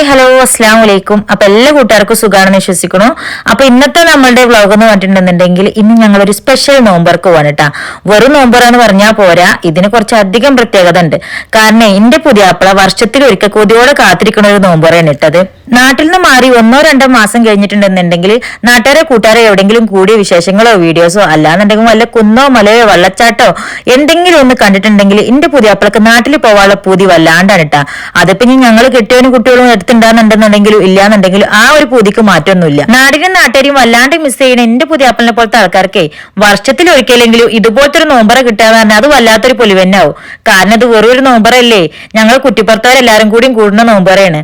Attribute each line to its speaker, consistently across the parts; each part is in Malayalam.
Speaker 1: ഹായ് ഹലോ അസ്സാം വലൈക്കും അപ്പൊ എല്ലാ കൂട്ടുകാർക്കും സുഖമാണെന്ന് വിശ്വസിക്കുന്നു. അപ്പൊ ഇന്നത്തെ നമ്മളുടെ വ്ളോഗ് എന്ന് പറഞ്ഞിട്ടുണ്ടെന്നുണ്ടെങ്കിൽ ഇന്ന് ഞങ്ങൾ ഒരു സ്പെഷ്യൽ നോമ്പർക്ക് പോവാണ് കേട്ടാ. വെറും നോമ്പറാന്ന് പറഞ്ഞാൽ പോരാ. ഇതിന് കുറച്ച് അധികം പ്രത്യേകത ഉണ്ട്. കാരണം എന്റെ പുതിയ അപ്പള വർഷത്തിൽ ഒരിക്കൽ കൊതിയോടെ കാത്തിരിക്കുന്ന ഒരു നോമ്പറാണ് ഇട്ടത്. നാട്ടിൽ നിന്ന് മാറി ഒന്നോ രണ്ടോ മാസം കഴിഞ്ഞിട്ടുണ്ടെന്നുണ്ടെങ്കിൽ നാട്ടുകാരെ കൂട്ടുകാരെ എവിടെയെങ്കിലും കൂടിയ വിശേഷങ്ങളോ വീഡിയോസോ അല്ലാന്നുണ്ടെങ്കിൽ വല്ല കുന്നോ മലയോ വെള്ളച്ചാട്ടോ എന്തെങ്കിലും ഒന്ന് കണ്ടിട്ടുണ്ടെങ്കിൽ എന്റെ പുതിയ അപ്പളക്ക് നാട്ടിൽ പോവാനുള്ള പൂതി വല്ലാണ്ടാണ് കേട്ടാ അതിപ്പോ ഇനി ഞങ്ങൾ കെട്ടിയവനും കുട്ടികളും എടുത്തുണ്ടാകുന്നുണ്ടെന്നുണ്ടെങ്കിലും ഇല്ലാന്നുണ്ടെങ്കിലും ആ ഒരു പൂതിക്ക് മാറ്റമൊന്നുമില്ല നാടിനും നാട്ടുകാരെയും വല്ലാണ്ട് മിസ് ചെയ്യുന്ന എന്റെ പുതിയ അപ്പളിനെ പോലത്തെ ആൾക്കാർക്കേ വർഷത്തിൽ ഒരിക്കലെങ്കിലും ഇതുപോലത്തെ ഒരു നോമ്പറ കിട്ടാന്ന് പറഞ്ഞാൽ അത് വല്ലാത്തൊരു പൊലിവെന്നാവും കാരണം അത് വെറൊരു നോമ്പറല്ലേ ഞങ്ങൾ കുറ്റിപ്പുറത്തവരെല്ലാരും കൂടിയും കൂടുന്ന നോമ്പറയാണ്.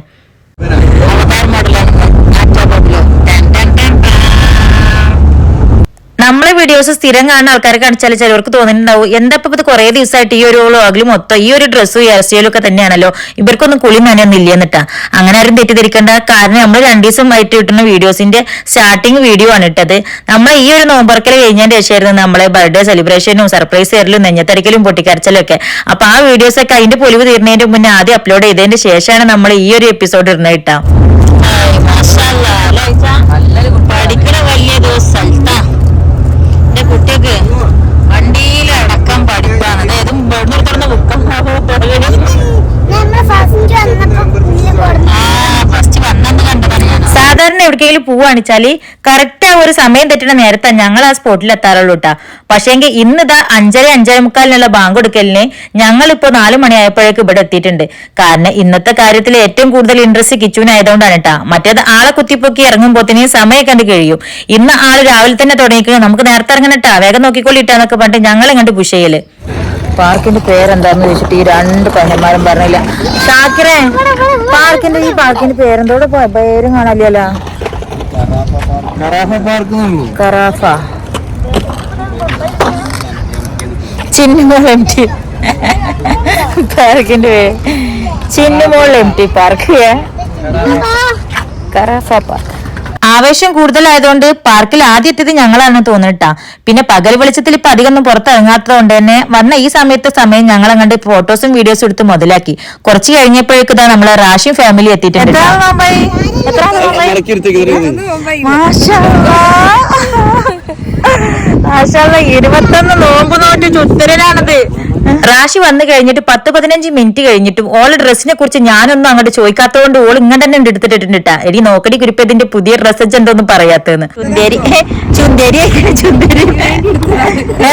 Speaker 1: വീഡിയോസ് സ്ഥിരം കാണുന്ന ആൾക്കാരെ കാണിച്ചാൽ ചിലവർക്ക് തോന്നിയിട്ടുണ്ടാവും. എന്താ ഇപ്പൊ ഇത് കുറെ ദിവസമായിട്ട് ഈ ഒരു വ്ളോഗിൽ മൊത്തം ഈ ഒരു ഡ്രസ്സും ഹെയർ ഒക്കെ തന്നെയാണല്ലോ. ഇവർക്കൊന്നും കുളി നനയൊന്നും ഇല്ലെന്നിട്ടാ അങ്ങനെ ആരും തെറ്റിദ്ധരിക്കേണ്ട. കാരണം നമ്മൾ രണ്ടു ദിവസം ആയിട്ട് കിട്ടുന്ന വീഡിയോസിന്റെ സ്റ്റാർട്ടിങ് വീഡിയോ ആണ് ഇട്ടത്. നമ്മൾ ഈ ഒരു നോമ്പറക്കൽ കഴിഞ്ഞതിന്റെ ശേഷമായിരുന്നു നമ്മളെ ബർത്ത്ഡേ സെലിബ്രേഷനും സർപ്രൈസ് ചെയ്യലും നെഞ്ഞത്തരക്കലും പൊട്ടിക്കരച്ചലും ഒക്കെ അപ്പൊ ആ വീഡിയോസ് ഒക്കെ അതിന്റെ പൊലിവ് തീർന്നതിന്റെ മുന്നേ ആദ്യം അപ്ലോഡ് ചെയ്തതിന്റെ ശേഷമാണ് നമ്മൾ ഈ ഒരു എപ്പിസോഡ് ഇടുന്നത് കേട്ടോ. സാധാരണ എവിടേക്കെങ്കിലും പോവാണിച്ചാൽ കറക്റ്റ് ആ ഒരു സമയം തെറ്റുന്ന നേരത്തെ ഞങ്ങൾ ആ സ്പോട്ടിൽ എത്താറുള്ളൂ കേട്ടാ പക്ഷേങ്കിൽ ഇന്ന് ഇതാ അഞ്ചര അഞ്ചര മുക്കാലിനുള്ള ബാങ്ക് കൊടുക്കലിന് ഞങ്ങൾ ഇപ്പോ നാലു മണിയായപ്പോഴേക്ക് ഇവിടെ എത്തിയിട്ടുണ്ട്. കാരണം ഇന്നത്തെ കാര്യത്തിൽ ഏറ്റവും കൂടുതൽ ഇൻട്രസ്റ്റ് കിച്ചുവിനായതുകൊണ്ടാണ് കേട്ടാ മറ്റേത് ആളെ കുത്തിപ്പൊക്കി ഇറങ്ങുമ്പോത്തിന് സമയം കണ്ട് കഴിയും. ഇന്ന് ആൾ രാവിലെ തന്നെ തുടങ്ങിക്കഴിഞ്ഞാൽ നമുക്ക് നേരത്തെ ഇറങ്ങണട്ടാ വേഗം നോക്കിക്കൊള്ളിട്ടാന്നൊക്കെ പറഞ്ഞിട്ട് ഞങ്ങൾ ഇങ്ങോട്ട് പുഷ് പാർക്കിന്റെ പേരെന്താന്ന് ചോദിച്ചിട്ട് ഈ രണ്ട് പയ്യന്മാരും പറഞ്ഞില്ല. ഷാക്കിറേ പാർക്കിന്റെ ഈ പാർക്കിന്റെ പേരെന്തോടെ പേരും കാണാനില്ലല്ലോ. കറാഫ ചിന്നുമോൾ എം ടി പാർക്കിന്റെ പേര് ചിന്നുമോൾ എം ടി പാർക്ക് കറാഫ പാർക്ക് ആവേശം കൂടുതലായതുകൊണ്ട് പാർക്കിൽ ആദ്യം എത്തിയത് ഞങ്ങളാണെന്ന് തോന്നിട്ടാ പിന്നെ പകൽ വെളിച്ചത്തിൽ ഇപ്പൊ അധികം ഒന്നും പുറത്തിറങ്ങാത്തത് കൊണ്ട് തന്നെ വന്ന ഈ സമയത്തെ സമയം ഞങ്ങൾ അങ്ങോട്ട് ഫോട്ടോസും വീഡിയോസും എടുത്ത് മുതലാക്കി. കുറച്ച് കഴിഞ്ഞപ്പോഴേക്ക് ഇതാ നമ്മളെ റാഷിയും ഫാമിലി എത്തിയിട്ടുണ്ട്. ഇരുപത്തൊന്ന് നോമ്പ് നോറ്റ് ചുത്തരനാണത്. റാഷി വന്നു കഴിഞ്ഞിട്ട് പത്ത് പതിനഞ്ച് മിനിറ്റ് കഴിഞ്ഞിട്ടും ഓൾ ഡ്രസ്സിനെ കുറിച്ച് ഞാനൊന്നും അങ്ങോട്ട് ചോദിക്കാത്തതുകൊണ്ട് ഓൾ ഇങ്ങനെ തന്നെ എടുത്തിട്ടിട്ടുണ്ട് എടുത്തിട്ടിട്ടാ എടി നോക്കടി കുരിപ്പതിന്റെ പുതിയ ഡ്രസ്സ് എന്തോന്നും പറയാത്തെന്ന് ചുന്തേരി ചുന്തേരി ചുന്തേരി. ഏ.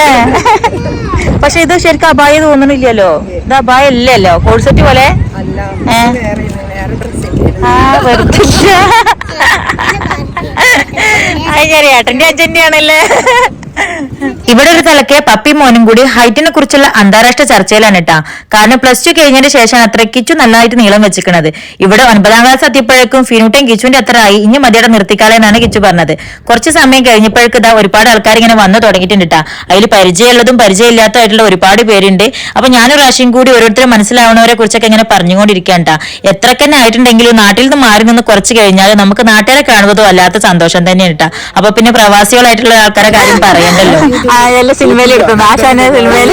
Speaker 1: പക്ഷെ ഇത് ശരിക്കും അപായ തോന്നണില്ലല്ലോ. ഇത് അപായ ഇല്ലല്ലോ കോഴ്സെറ്റ് പോലെ. ആ വെറുതെ ശരി ഏട്ടന്റെ അച്ഛന്റെ ആണല്ലേ? ഇവിടെ ഒരു തലക്കെ പപ്പി മോനും കൂടി ഹൈറ്റിനെ കുറിച്ചുള്ള അന്താരാഷ്ട്ര ചർച്ചയിലാണ് കേട്ടാ കാരണം പ്ലസ് ടു കഴിഞ്ഞതിന് ശേഷമാണ് അത്ര കിച്ചു നല്ലതായിട്ട് നീളം വെച്ചിരിക്കുന്നത് ഇവിടെ ഒൻപതാം ക്ലാസ് എത്തിയപ്പോഴേക്കും ഫിനൂട്ടയും കിച്ചുവിന്റെ അത്ര ആയി. ഇനി മതിയുടെ നിർത്തിക്കാലെന്നാണ് കിച്ചു പറഞ്ഞത്. കുറച്ച് സമയം കഴിഞ്ഞപ്പോഴേക്ക് ഇതാ ഒരുപാട് ആൾക്കാർ ഇങ്ങനെ വന്നു തുടങ്ങിയിട്ടുണ്ട് കേട്ടാ അതിൽ പരിചയമുള്ളതും പരിചയമില്ലാത്തതായിട്ടുള്ള ഒരുപാട് പേരുണ്ട്. അപ്പൊ ഞാനൊരു പ്രാവശ്യം കൂടി ഓരോരുത്തരും മനസ്സിലാവുന്നവരെ കുറിച്ചൊക്കെ ഇങ്ങനെ പറഞ്ഞുകൊണ്ടിരിക്കാൻ ട്ടാ. എത്രയൊക്കെ ആയിട്ടുണ്ടെങ്കിലും നാട്ടിൽ നിന്ന് മാറി നിന്ന് കുറച്ച് കഴിഞ്ഞാൽ നമുക്ക് നാട്ടുകാരെ കാണുന്നതും അല്ലാത്ത സന്തോഷം തന്നെയാണ് കേട്ടാ അപ്പൊ പിന്നെ പ്രവാസികളായിട്ടുള്ള ആൾക്കാരെ കാര്യം പറയണ്ടല്ലോ. ആ സിനിമയിൽ എടുത്തത് ആശാന സിനിമയിൽ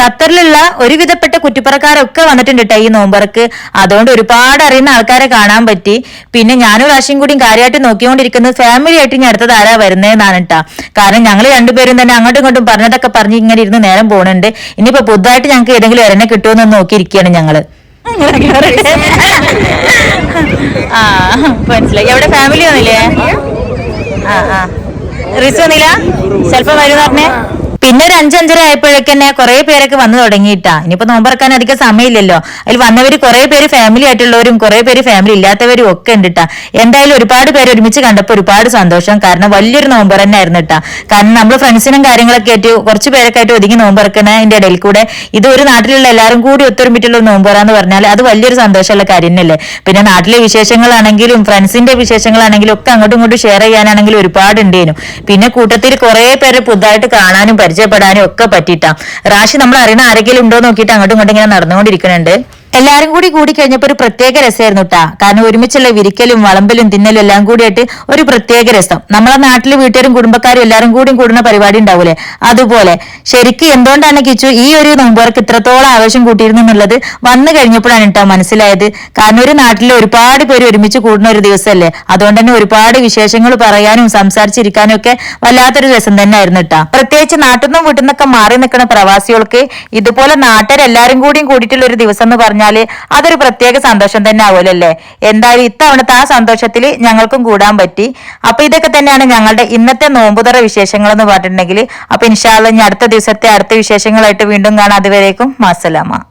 Speaker 1: ഖത്തറിലുള്ള ഒരുവിധപ്പെട്ട കുറ്റിപ്പുറക്കാരൊക്കെ വന്നിട്ടുണ്ട് കേട്ടോ ഈ നോമ്പറക്ക്. അതുകൊണ്ട് ഒരുപാട് അറിയുന്ന ആൾക്കാരെ കാണാൻ പറ്റി. പിന്നെ ഞാനും പ്രാവശ്യം കൂടിയും കാര്യമായിട്ട് നോക്കിക്കൊണ്ടിരിക്കുന്നത് ഫാമിലി ആയിട്ട് ഇനി അടുത്തത് ആരാ വരുന്നതെന്നാണ് കേട്ടാ കാരണം ഞങ്ങൾ രണ്ടുപേരും തന്നെ അങ്ങോട്ടും ഇങ്ങോട്ടും പറഞ്ഞതൊക്കെ പറഞ്ഞ് ഇങ്ങനെ ഇരുന്ന് നേരം പോകുന്നുണ്ട് ഇനിയിപ്പോ പുതുതായിട്ട് ഞങ്ങൾക്ക് ഏതെങ്കിലും എന്നെ കിട്ടുമെന്ന് നോക്കിയിരിക്കുകയാണ് ഞങ്ങൾ. ആ മനസ്സിലായി. എവിടെ? ഫാമിലി വന്നില്ലേ? റിസ് വന്നില്ല ചിലപ്പോ വരും പറഞ്ഞേ. പിന്നെ ഒരു അഞ്ചഞ്ചര ആയപ്പോഴേക്ക് തന്നെ കുറെ പേരൊക്കെ വന്നു തുടങ്ങിയിട്ടാ. ഇനിയിപ്പോ നോമ്പറക്കാൻ അധികം സമയമില്ലല്ലോ. അതിൽ വന്നവര് കുറെ പേര് ഫാമിലി ആയിട്ടുള്ളവരും കുറെ പേര് ഫാമിലി ഇല്ലാത്തവരും ഒക്കെ ഉണ്ട് എന്തായാലും ഒരുപാട് പേര് ഒരുമിച്ച് കണ്ടപ്പോൾ ഒരുപാട് സന്തോഷം. കാരണം വലിയൊരു നോമ്പർ തന്നെ ആയിരുന്നു കേട്ടാ കാരണം നമ്മൾ ഫ്രണ്ട്സിനും കാര്യങ്ങളൊക്കെ ആയിട്ട് കുറച്ച് പേരൊക്കെ ആയിട്ട് ഒതുങ്ങി നോമ്പറക്കുന്നതിന്റെ ഇടയിൽ കൂടെ ഇത് ഒരു നാട്ടിലുള്ള എല്ലാവരും കൂടി ഒത്തൊരുമിട്ടുള്ള നോമ്പറാന്ന് പറഞ്ഞാൽ അത് വലിയൊരു സന്തോഷമുള്ള കാര്യം തന്നെയല്ലേ. പിന്നെ നാട്ടിലെ വിശേഷങ്ങളാണെങ്കിലും ഫ്രണ്ട്സിന്റെ വിശേഷങ്ങളാണെങ്കിലും ഒക്കെ അങ്ങോട്ടും ഇങ്ങോട്ടും ഷെയർ ചെയ്യാനാണെങ്കിലും ഒരുപാട് ഉണ്ടേനു പിന്നെ കൂട്ടത്തിൽ കുറെ പേരെ പുതുതായിട്ട് കാണാനും പരിചയപ്പെടാനും ഒക്കെ പറ്റിയിട്ടാ. റാഷി നമ്മൾ അറിയണ ആരെങ്കിലും ഉണ്ടോ നോക്കിയിട്ട് അങ്ങോട്ടും ഇങ്ങോട്ടും ഇങ്ങനെ നടന്നുകൊണ്ടിരിക്കുന്നുണ്ട് എല്ലാരും കൂടി കൂടി കഴിഞ്ഞപ്പോ ഒരു പ്രത്യേക രസമായിരുന്നു കേട്ടാ കാരണം ഒരുമിച്ചുള്ള വിരിക്കലും വളമ്പലും തിന്നലും എല്ലാം കൂടിയായിട്ട് ഒരു പ്രത്യേക രസം. നമ്മളെ നാട്ടിലെ വീട്ടുകാരും കുടുംബക്കാരും എല്ലാരും കൂടി കൂടുന്ന പരിപാടി ഉണ്ടാവൂലേ? അതുപോലെ. ശരിക്കും എന്തുകൊണ്ടാണ് കിച്ചു ഈ ഒരു നോമ്പുകാർക്ക് ഇത്രത്തോളം ആവേശം കൂട്ടിയിരുന്നു എന്നുള്ളത് വന്നു കഴിഞ്ഞപ്പോഴാണ് കേട്ടോ മനസ്സിലായത്. കാരണം ഒരു നാട്ടിലെ ഒരുപാട് പേര് ഒരുമിച്ച് കൂടുന്ന ഒരു ദിവസമല്ലേ അതുകൊണ്ട് തന്നെ ഒരുപാട് വിശേഷങ്ങൾ പറയാനും സംസാരിച്ചിരിക്കാനും ഒക്കെ വല്ലാത്തൊരു രസം തന്നെ ആയിരുന്നു കേട്ടോ പ്രത്യേകിച്ച് നാട്ടിൽ നിന്നും വീട്ടിൽ നിന്നൊക്കെ മാറി നിൽക്കുന്ന പ്രവാസികൾക്ക് ഇതുപോലെ നാട്ടുകാരെല്ലാരും കൂടിയും കൂടിയിട്ടുള്ള ഒരു ദിവസം എന്ന് പറഞ്ഞാൽ അതൊരു പ്രത്യേക സന്തോഷം തന്നെ ആവുമല്ലോ എന്തായാലും ഇത്തവണത്തെ ആ സന്തോഷത്തിൽ ഞങ്ങൾക്കും കൂടാൻ പറ്റി. അപ്പൊ ഇതൊക്കെ തന്നെയാണ് ഞങ്ങളുടെ ഇന്നത്തെ നോമ്പുതറ വിശേഷങ്ങൾ എന്ന് പറഞ്ഞിട്ടുണ്ടെങ്കിൽ അപ്പൊ ഇൻഷാല്ല ഇനി അടുത്ത ദിവസത്തെ അടുത്ത വിശേഷങ്ങളായിട്ട് വീണ്ടും കാണാം. അതുവരേക്കും മാസലാമ.